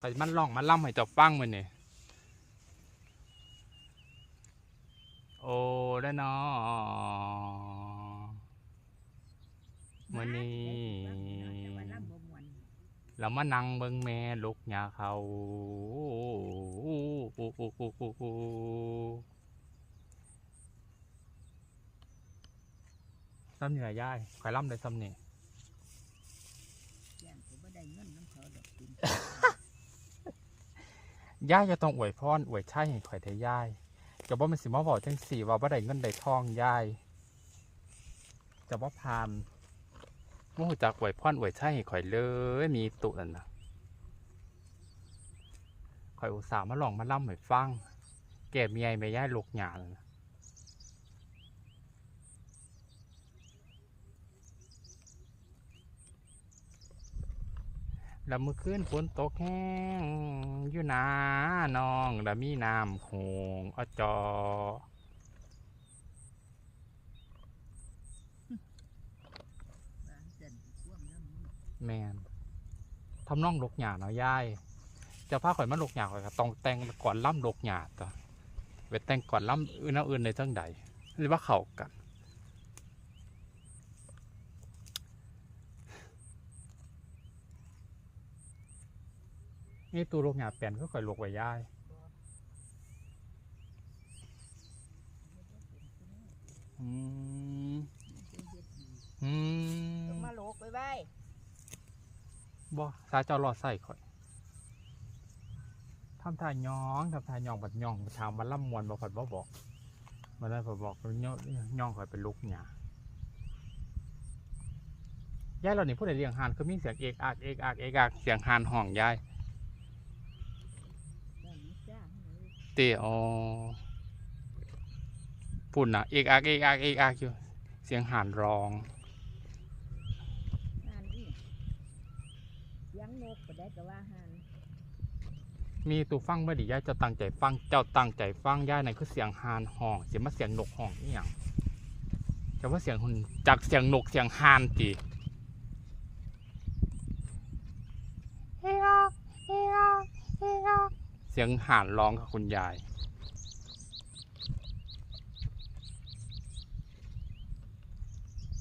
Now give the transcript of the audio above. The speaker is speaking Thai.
ไปมันล่องมันล่ำให้เจ้าฟังมันนี่โอ้ได้เนาะมื้อนี้เรามานั่งเบิ่งแม่ลูกหยาเขาซ้ำนี่ล่ะยายข่อยล่ำได้ซ้ำนี่ย ย่ายจะต้องอวยพรอวยชัยให้ข่อยได้ย่ายจะบ่แมันสิมาบอกจังสี่ว่าบ่ได้เงินได้ทองย่ายจะบ่พานบ่ฮู้จักอวยพรอวยชัยให้ข่อยเลยมีตุนั่นน่ะข่อยอุตส่าห์มาลองมาล่ำให้ฟัง แก่เมียไม่ย่ายลูกหยาล่ะ แล้วมื้อคืนฝนตกแห้งอยู่นาน้องแล้วมีน้ำโขงอจอแมนทำน้องลกหยาเนาะยายจะพาข่อยมาลกหยาข่อยก็ต้องแต่งก่อนล่ำลกหยาตัวเวทแต่งก่อนล่ำอื่นเอาอื่นในเทิงใดหรือว่าเข้ากัน นี่ตัวลกหยาเปลี่ยนก็ข่อยลกไว้ยายอืมเป็นเฮ็ดดีอืต้องมมาโลกไว้ไว้บ่ซาเจ้ารอดใส่ข่อยทำท่ายองทำท่ายองบัดยองบัดถามวันล่ำมวนบ่ผัดบ่บอกมันได้ผัดบอกว่าย่อยองข่อยเป็นลูกหยายายเรานี่ผู้ใดเลี้ยงห่านคือมีเสียงเอกอักเอกอักเอกอักเสียงห่านห้องยาย บ้านนี้จ้าให้ เลยเตอ๋อปุ่นน่ะเอกอักเอกอักเอกอักอยู่ เสียงห่านร้องหานนี่เลี้ยังนกก็ได้ก็ว่าหานมีตูฟังบ่ดียายเจ้าตั้งใจฟังเจ้าตั้งใจฟังยายนั่นคือเสียงห่านห้อง เสียงมาเสียงนกห้องอีหยังจะว่าเสียงหุ่นจากเสียงนกเสียงห่านติเฮียเฮียเฮียเสียงห่านร้องกับคุณยาย